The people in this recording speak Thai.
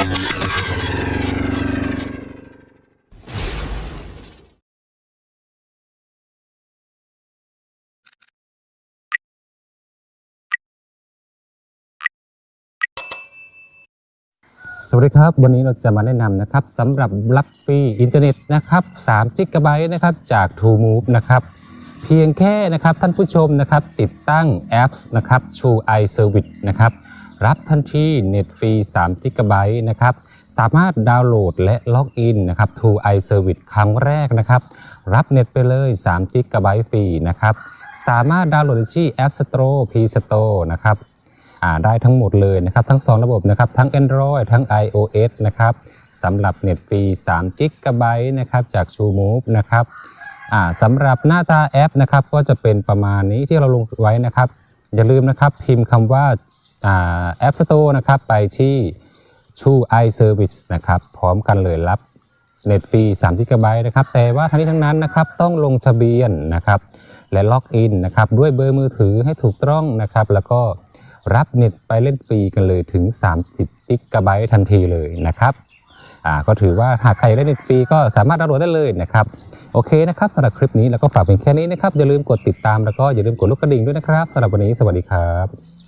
สวัสดีครับ วันนี้เราจะมาแนะนำนะครับสำหรับรับฟรีอินเทอร์เน็ตนะครับ3 g b นะครับจาก True Move นะครับเพียงแค่นะครับท่านผู้ชมนะครับติดตั้งแอปนะครับ True i Service นะครับ รับทันทีเน็ตฟรี3 g b นะครับ สามารถดาวน์โหลดและล็อกอินนะครับ True i Service ครั้งแรกนะครับ รับเน็ตไปเลย3 g b ฟรีนะครับ สามารถดาวน์โหลดได้ที่ App Store P Store นะครับได้ทั้งหมดเลยนะครับ ทั้ง 2 ระบบนะครับ ทั้ง Android ทั้ง iOS นะครับสำหรับเน็ตฟรี3 g b นะครับจาก True Move นะครับสำหรับหน้าตาแอปนะครับก็จะเป็นประมาณนี้ที่เราลงไว้นะครับ อย่าลืมนะครับพิมพ์คำว่า แอ่า App Store นะครับไปที่ True i Service นะครับพร้อมกันเลยรับเน็ตฟรี3 g b นะครับแต่ว่าทั้งนี้ทั้งนั้นนะครับต้องลงทะเบียนนะครับและล็อกอินนะครับด้วยเบอร์มือถือให้ถูกต้องนะครับ แล้วก็รับเน็ตไปเล่นฟรีกันเลยถึง 30กิกะไบต์ทันทีเลยนะครับอ่าก็ถือว่าหากใครได้เน็ตฟรีก็สามารถดาวน์โหลดได้เลยนะครับโอเคนะครับสำหรับคลิปนี้แล้วก็ฝากเพียงแค่นี้นะครับอย่าลืมกดติดตามแล้วก็อย่าลืมกดลูกกระดิ่งด้วยนะครับสำหรับวันนี้สวัสดีครับ